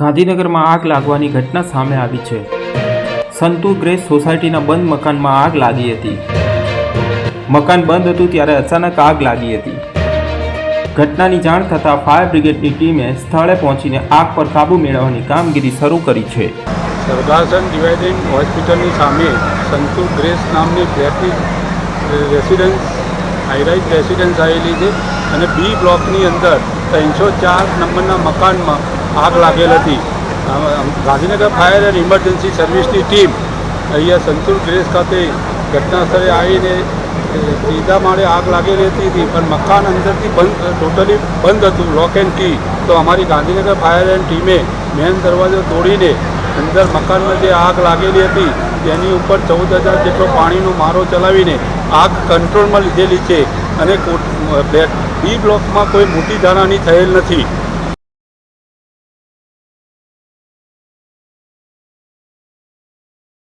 ગાંધીનગરમાં આગ લાગવાની ઘટના સામે આવી છે. સંતુ ગ્રેસ સોસાયટીના બંધ મકાનમાં આગ લાગી હતી. મકાન બંધ હતું ત્યારે અચાનક આગ લાગી હતી. ઘટનાની જાણ થતાં ફાયર બ્રિગેડની ટીમે સ્થળે પહોંચીને આગ પર કાબૂ મેળવવાની કામગીરી શરૂ કરી છે. સરદારસન ડિવાઇડિંગ હોસ્પિટલની સામે સંતુ ગ્રેસ નામની ફ્લેટની રેસિડન્સ હાઈરાઇઝ રેસિડન્સ આવેલી છે અને બી બ્લોકની અંદર ત્રણસો ચાર નંબરના મકાનમાં આગ લાગેલ હતી. ગાંધીનગર ફાયર એન્ડ ઇમરજન્સી સર્વિસની ટીમ અહીંયા સંતુર ગ્રેસ ખાતે ઘટના સ્થળે આવીને સીધા માળે આગ લાગેલી હતી પણ મકાન અંદરથી બંધ ટોટલી બંધ હતું, લોક એન્ડ કી. તો અમારી ગાંધીનગર ફાયર એન્ડ ટીમે મેન દરવાજો તોડીને અંદર મકાનમાં જે આગ લાગેલી હતી, તેની ઉપર ચૌદ હજાર જેટલો પાણીનો મારો ચલાવીને આગ કંટ્રોલમાં લીધેલી છે. અને બી બ્લોકમાં કોઈ મોટી ધારાની થયેલ નથી.